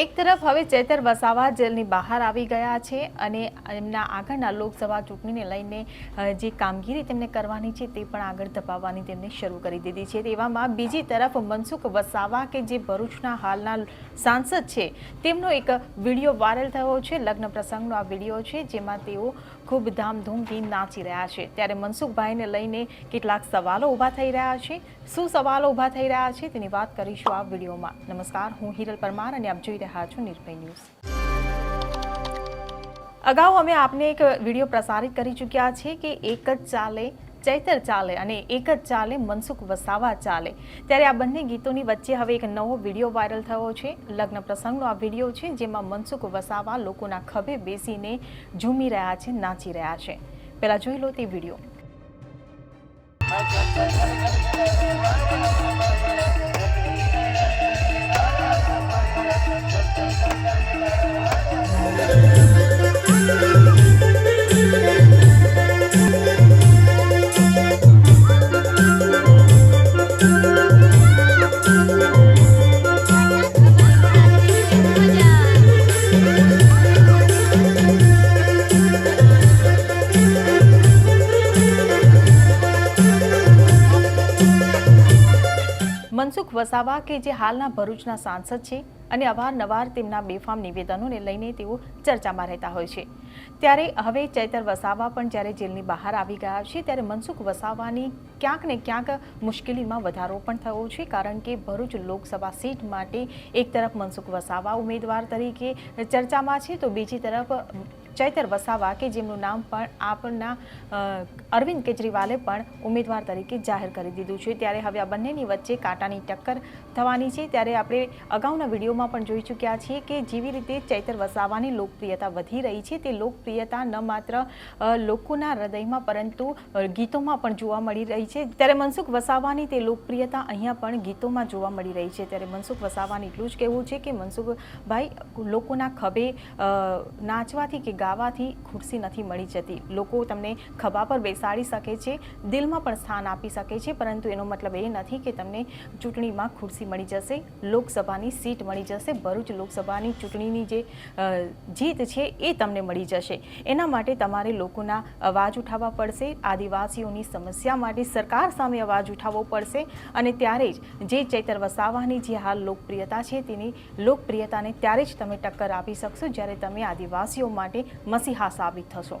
એક તરફ હવે ચેતર વસાવા જેલની બહાર આવી ગયા છે અને એમના આગળના લોકસભા ચૂંટણીને લઈને જે કામગીરી તેમને કરવાની છે તે પણ આગળ ધપાવવાની તેમને શરૂ કરી દીધી છે. તેવામાં બીજી તરફ મનસુખ વસાવા કે જે ભરૂચના હાલના સાંસદ છે, તેમનો એક વીડિયો વાયરલ થયો છે. લગ્ન પ્રસંગનો આ વીડિયો છે, જેમાં તેઓ ખૂબ ધામધૂમથી નાચી રહ્યા છે. ત્યારે મનસુખભાઈને લઈને કેટલાક સવાલો ઊભા થઈ રહ્યા છે. શું સવાલો ઊભા થઈ રહ્યા છે તેની વાત કરીશું આ વિડીયોમાં. નમસ્કાર, હું હિરલ પરમાર અને આપ જોઈ રહ્યા છો નિર્ભય ન્યૂઝ. અગાઉ અમે આપને એક વીડિયો પ્રસારિત કરી ચૂક્યા છે કે એક જ ચાલે ચૈતર ચાલે અને એક જ ચાલે, મનસુખ વસાવા ચાલે. ત્યારે આ બંને ગીતોની વચ્ચે હવે એક નવો વીડિયો વાયરલ થયો છે. લગ્ન પ્રસંગનો આ વીડિયો છે, જેમાં મનસુખ વસાવા લોકોના ખભે બેસીને ઝૂમી રહ્યા છે, નાચી રહ્યા છે. પહેલા જોઈ લો તે video. Thank you. Mansukh Vasava કે જે હાલના ભરૂચના સાંસદ છે અને અવારનવાર તેમના બેફામ નિવેદનોને લઈને તેઓ ચર્ચામાં રહેતા હોય છે. ત્યારે હવે ચૈતર વસાવા પણ જ્યારે જેલની બહાર આવી ગયા છે, ત્યારે મનસુખ વસાવાની ક્યાંક ને ક્યાંક મુશ્કેલીમાં વધારો પણ થયો છે, કારણ કે ભરૂચ લોકસભા સીટ માટે એક તરફ મનસુખ વસાવા ઉમેદવાર તરીકે ચર્ચામાં છે, તો બીજી તરફ ચૈતર વસાવા કે જેમનું નામ પણ આપના અરવિંદ કેજરીવાલે પણ ઉમેદવાર તરીકે જાહેર કરી દીધું છે. ત્યારે હવે આ બંનેની વચ્ચે કાંટાની ટક્કર થવાની છે. ત્યારે આપણે અગાઉના વિડીયોમાં પણ જોઈ ચૂક્યા છીએ કે જેવી રીતે ચૈતર વસાવાની લોકપ્રિયતા વધી રહી છે, તે લોકપ્રિયતા ન માત્ર લોકોના હૃદયમાં પરંતુ ગીતોમાં પણ જોવા મળી રહી છે. ત્યારે મનસુખ વસાવાની તે લોકપ્રિયતા અહીંયા પણ ગીતોમાં જોવા મળી રહી છે. ત્યારે મનસુખ વસાવાની એટલું જ કહેવું છે કે મનસુખભાઈ લોકોના ખભે નાચવાથી કે ગાવાથી ખુરશી નથી મળી જતી. લોકો તમને ખભા પર બેસાડી શકે છે, દિલમાં પણ સ્થાન આપી શકે છે, પરંતુ એનો મતલબ એ નથી કે તમને ચૂંટણીમાં ખુરશી મળી જશે, લોકસભાની સીટ મળી જશે, ભરૂચ લોકસભાની ચૂંટણીની જે જીત છે એ તમને મળી જશે. એના માટે તમારે લોકોના અવાજ ઉઠાવવા પડશે, આદિવાસીઓની સમસ્યા માટે સરકાર સામે અવાજ ઉઠાવવો પડશે અને ત્યારે જ જે ચૈતર વસાવાની જે હાલ લોકપ્રિયતા છે તેની લોકપ્રિયતાને ત્યારે જ તમે ટક્કર આપી શકશો જ્યારે તમે આદિવાસીઓ માટે મસીહા સાબિત થશો.